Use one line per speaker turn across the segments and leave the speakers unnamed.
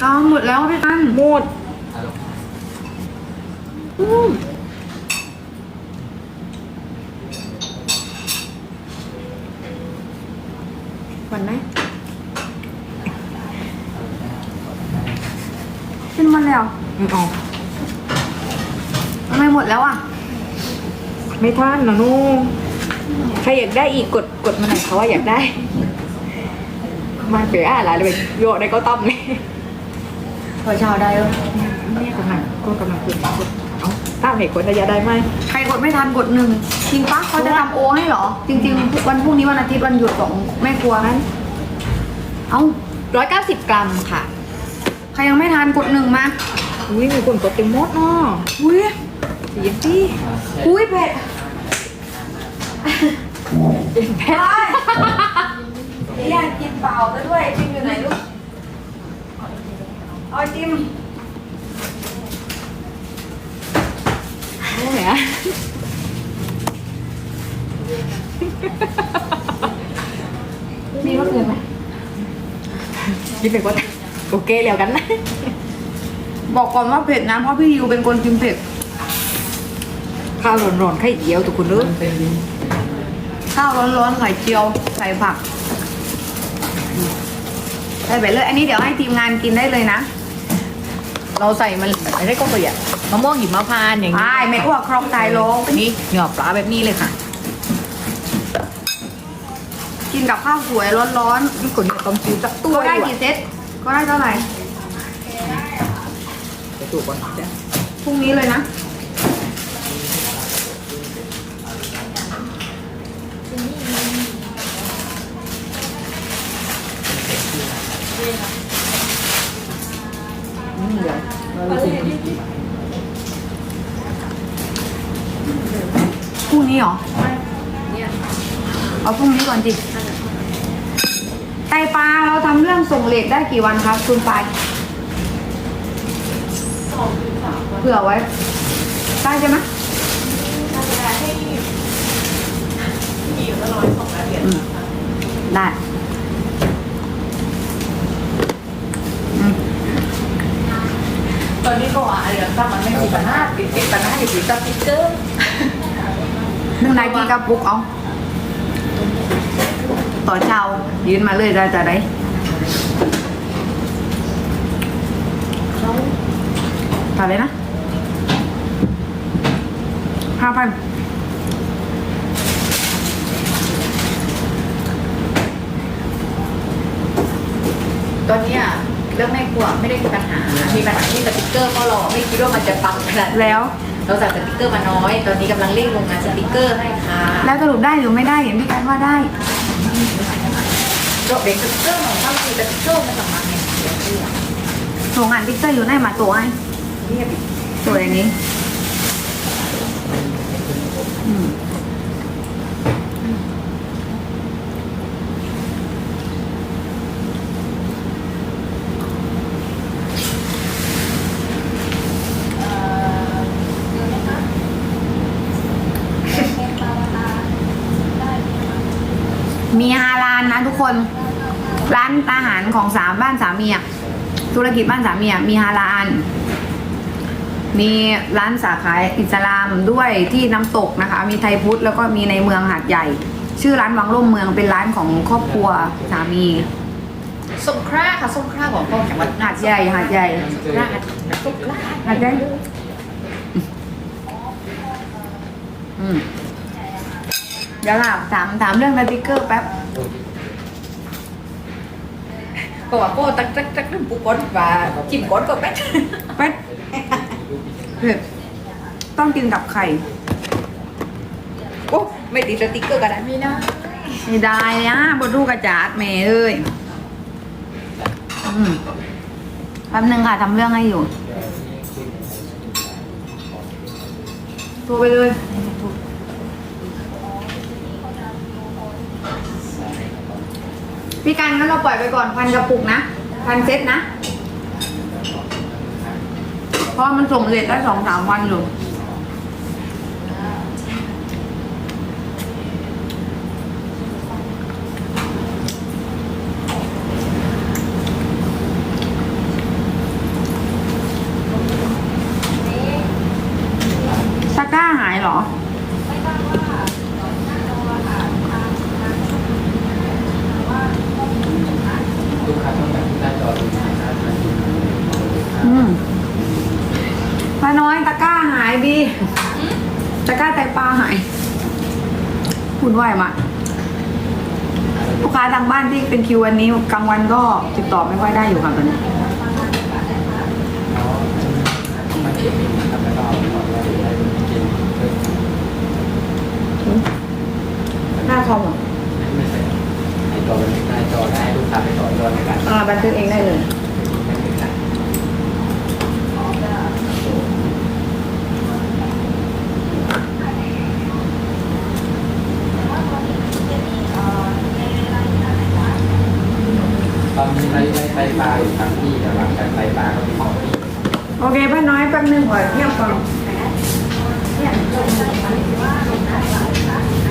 เอาหมดแล้วพี่กัน
หมดอืม
หมดไหมขึ้นมาแล้ว
ไม่เอา
ทำไมหมดแล้วอะ
ไม่ท่านนะนู่ใครอยากได้อีกกดกดมาหน่อยเขาว่าอยากได้ มาเปลี่ยนอะไรเลยโยนได้ก็ต้มเลย
พอเช้าได้เออ
เนี่ยกำลังก็กำลังคือเอาตามเหตุผลระยะได้ไหม
ใครกดไม่ทันกดหนึ่งจริงปะเขาจะทำโอให้เหรอ จริง ๆ วันพรุ่งนี้วันอาทิตย์วันหยุดของแม่ครัวนั้นเอ้า
ร้อยเก้าสิบกรัมค่ะ
ใครยังไม่ทานกดหนึ่งมา
อุ้ยมีคนกดเต็มหมดเนาะ
อุ้ย
เสียงที่
อุ้ยเผ็ด
เป็นแพ้
อยากกินเปล่าซะด้วยจิ้มอยู่ไหนลูก เอาจิ้ม
โอ้ยอะ
มีก็เลยไหม
คิดเป็นว่าโอเคแล้วกันนะ
บอกก่อนว่าเผ็ดนะเพราะพี่ยูเป็นคนกินเผ็ด
ข้าวร้อนๆไข่เดียวทุกคนเด้อ
ข้าวร้อนๆไข่เจียวใส่ผักใส่ไปเลย อันนี้เดี๋ยวให้ทีมงานกินได้เลยนะ
เราใส่มันอะไรก็ประหยัดมะม่วงหิมพานต์อย่างนี้
ใช่เม็ดอ้วกครองไตโลง
นี่เหงาปลาแบบนี้เลยค่ะ
กินกับข้าวสวยร้อน
นี่คนเนี่ยต้องคิวสัก
ๆ
ตัว
ก็ได้กี่เซตก็ได้เท่าไหร่
ไปตัวก่อนจ้ะ
พรุ่งนี้เลยนะ
อืม เดี๋ยวเราดูสิ
พรุ่งนี้เหรอ
เนี่ย
เอาพรุ่งนี้ก่อนจิไตปลาเราทำเรื่องส่งเหล็กได้กี่วันครับคุณปายเผื่อไว้ ได้ใช่ไหมอืมได้อืม
ต อนนี้ก็อะเดี๋ยวถ้ามันไม่มีปัญหาติดติดปัญหาอยู่ที่สติ๊กเกอร์
หนึ่งนายกี่กระปุก เอาต่อเช้ายืนมาเลยได้จะได้ต่อเลยนะห้าพัน
ตอนเนี้ยเรื่องแม่ครัวไม่ได้มีปัญหา มีปัญหาที่สติ๊กเกอร์เพราะเราไม่คิดว่ามันจะปังขนาดนั้น
แล้ว
เราสั่งสติ๊กเกอร์มาน้อย ตอนนี้กำลังเร่งโรงงานสติ๊กเกอร์ให้ค่ะ
แล้วสรุปได้หรือไม่ได้เห็นพี่กันว่าได้
โดเด็กสติ๊กเกอร์ของเขาคือสติ๊กเกอร์มาจากมาเนี่ยเดี๋ยวเดี๋ยว
โรงงานติ๊กเกอร์อยู่ในหมาตัวไอ้
เรียบ
ตัวอย่างนี้ อืม มีฮาลานนะทุกคนร้านอาหารของสามบ้านสามีอะธุรกิจบ้านสามีอะมีฮาลานมีร้านสาขาอิสลามด้วยที่น้ำตกนะคะ มีไทยพุทธแล้วก็มีในเมืองหาดใหญ่ ชื่อร้านวังร่มเมืองเป็นร้านของครอบครัวสามี
สงขลาค่ะสงขลาของพ่อจังหวัด
หาดใหญ่หาดใหญ่
สงขลาสงขลา
หาดใหญ่อืม เดี๋ยวล่ะถามถามเรื่องสติ๊กเกอร์แป๊บ
ก็ว่าโก้ตักตักตักน้ำปูก้อน và จิ้มก้อนก็แป๊ด
แป๊บเผ็ดต้องกินกับไข่
โอ้ไม่ติดสติ๊กเกอร์ก็ได้ไม่ได้
ไม่ได้นะบนรูกกระจาดแม่เอ้ยอืมแป๊บนึงค่ะทำเรื่องให้อยู่โทรไปเลย พี่กันงั้นเราปล่อยไปก่อนพันกระปุกนะพันเซ็ตนะเพราะมันส่งเลทได้สองสามวันอยู่
หน้าจอดูหน้าจอ
อืมป้าน้อยตะกร้าหายบีตะกร้าไตปลาหายคุณไหวมาลูกค้าทางบ้านที่เป็นคิววันนี้กลางวันก็ติดต่อไม่ค่อยได้อยู่ค่ะตอนนี้
มาเก็บเองนะครับแล้วก็ขอไว้ได้เก็บเพิ่ม
หน้าคอมเหรอ
ไม่ใช่ให้จอเป็นหน้าจอได้ลูกค้าไปต่อยอดในการ
อ่า บันทึกเองได้เลย
ตอนนี้ไล่ไล่ไล่ปลาอยู่ครับพี่เดี๋ยวหลังจากไล่ปลาก็มีของพี่
โอเคป้าน้อยแป๊บนึงก่อนเทียบก่อน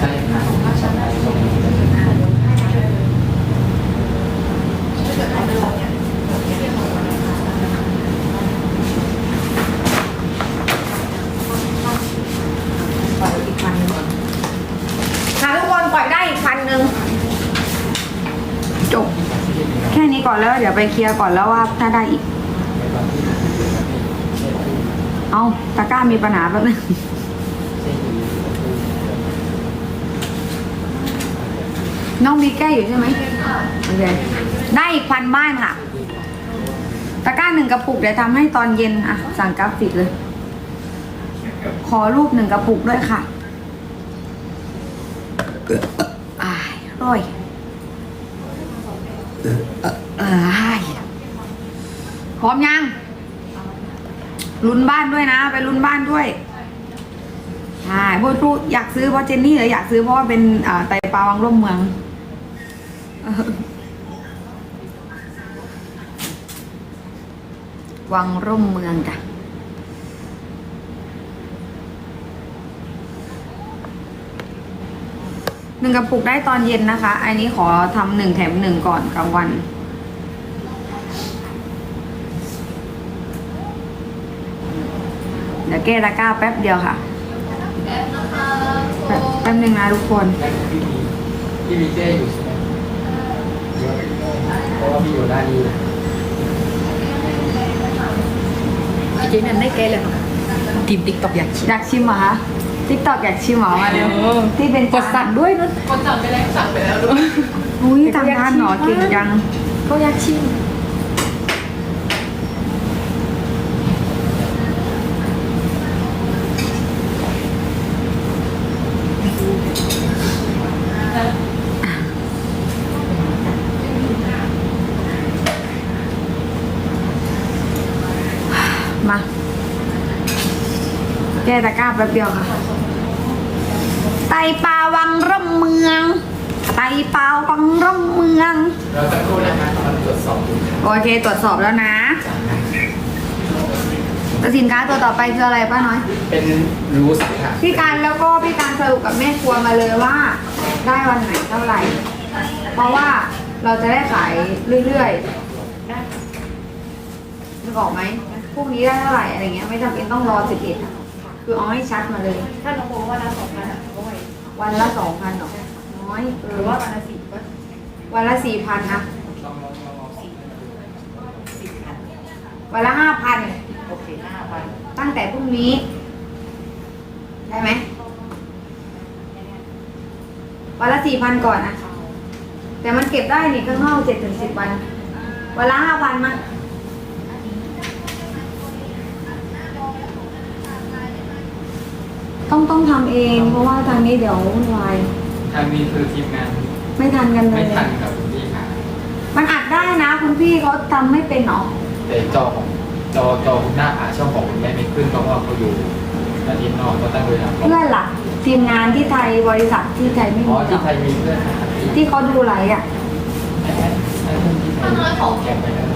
ใช่ครับ
ปล่อยอีกพันหนึ่งก่อนค่ะทุกคนปล่อยได้อีกพันหนึ่งจบ แค่นี้ก่อนแล้วเดี๋ยว ไปเคลียร์ก่อนแล้วว่าถ้าได้อีก เอาตะกร้ามีปัญหาแป๊บนึงน้องมีแก้อยู่ใช่ไหมโอเคได้อีกพันบ้านค่ะ ตะกร้าหนึ่งกระปุกเดี๋ยวทำให้ตอนเย็นอะ สั่งกราฟิกเลย ขอรูปหนึ่งกระปุกด้วยค่ะอาร่อย อายพร้อมยังลุ้นบ้านด้วยนะ ไปลุ้นบ้านด้วยใช่พูดพูดอยากซื้อเพราะเจนนี่หรืออยากซื้อเพราะว่าเป็นไตปลาวังร่มเมืองวังร่มเมืองจ้ะหนึ่งกระปุกได้ตอนเย็นนะคะ อันนี้ขอทำหนึ่งแถมหนึ่งก่อนกลางวัน เดี๋ยวแก้ตะกร้าแป๊บเดียวค่ะ แป๊บแป๊บนึงนะทุกคน
พี่มีพี่มีเจ้อยู่ใช่ไหมเพราะว่าพี่อยู่ด้านนี้
เจ๊นันได้แกเลยทีมติ๊กต็อกอยากชิม
อยากชิมเหรอคะทิกตอกอยากชิมเหรอมาเร็วที่เป็น
กดสั่งด้วยนั่น
คนสั่งไปแล้วสั่งไปแล้วด้วย
อุ้ยทำทานเหรอเก่งจัง
ก็อย
แก้ตะกร้าแป๊บเดียวค่ะ ไตปลาวังร่มเมือง ไตปลาวังร่มเมือง
เราจะพูดนะครับตอนตรวจสอบดูครับ
โอเค ตรวจสอบแล้วนะแต่สินค้าตัวต่อไปคืออะไรป้าน้อย
เป็นรูสค่ะ
พี่การแล้วก็พี่การสรุปกับแม่ครัวมาเลยว่า ได้วันไหนเท่าไหร่ เพราะว่าเราจะได้ขายเรื่อยๆนึกออกไหมพรุ่งนี้ได้เท่าไหร่อะไรเงี้ยไม่จำเป็นต้องรอสิบเอ็ด คือเอาให้ชัดมาเลย
ถ้าน้องบอกว่าละสองพันอะก็ไหว
วันละสองพันหรอน้อยเอ
ห
อ
รือว่าวันละสี่ก็
วันละสี่พันนะ
ลองลองลองลองสิ
สี่พัน
วันละห้าพัน
โอเคห้าพัน
ตั้งแต่พรุ่งนี้ ได้ไหมวันละสี่พันก่อนนะแต่มันเก็บได้นี่ข้างนอกเจ็ดถึงสิบวันวันละห้าพันมั้ง ต้องต้องทำเอง เพราะว่าทางนี้เดี๋ยววุ่นวาย
ทางนี้คือทีมงาน
ไม่ทันกันเล
ไม่
ย
ทันกับคุณพี่ค่ะ
มันอัดได้นะคุณพี่เขาทำไม่เป็นหรอ
แต่จอของจอจอคุณหน้าอ่าช่องของคุณแม่ไม่ขึ้นเพราะว่าเขาอยู่ประเทศนอกก็ตั้งเวลา
เพื่อนล่ะ ทีมงานที่ไทยบริษัทที่ไทยไม่
อ๋อ
มีหร
ที่
อ
ไทยมีเพื่อนนะครับที่
ที่เขาดูไลฟ์อะ
ให้ให้ให้เพื่อนที่ไทยแกมไปแล้ว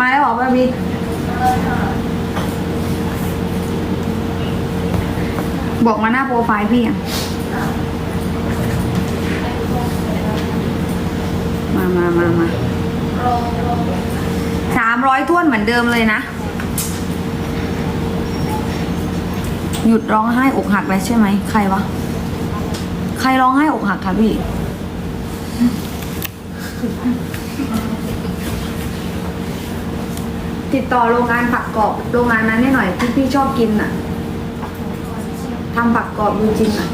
มาแล้วเหรอป้าบิ๊ บอกมาหน้าโปรไฟล์พี่อะมามามามาสามร้อยท้วนเหมือนเดิมเลยนะ หยุดร้องไห้อกหักไปใช่ไหม ใครวะ ใครร้องไห้อกหักคะพี่ติดต่อโรงงานผักกรอบโรงงานนั้นให้หน่อยที่พี่ชอบกินอะ ทำผักกรอบดูจริงอะ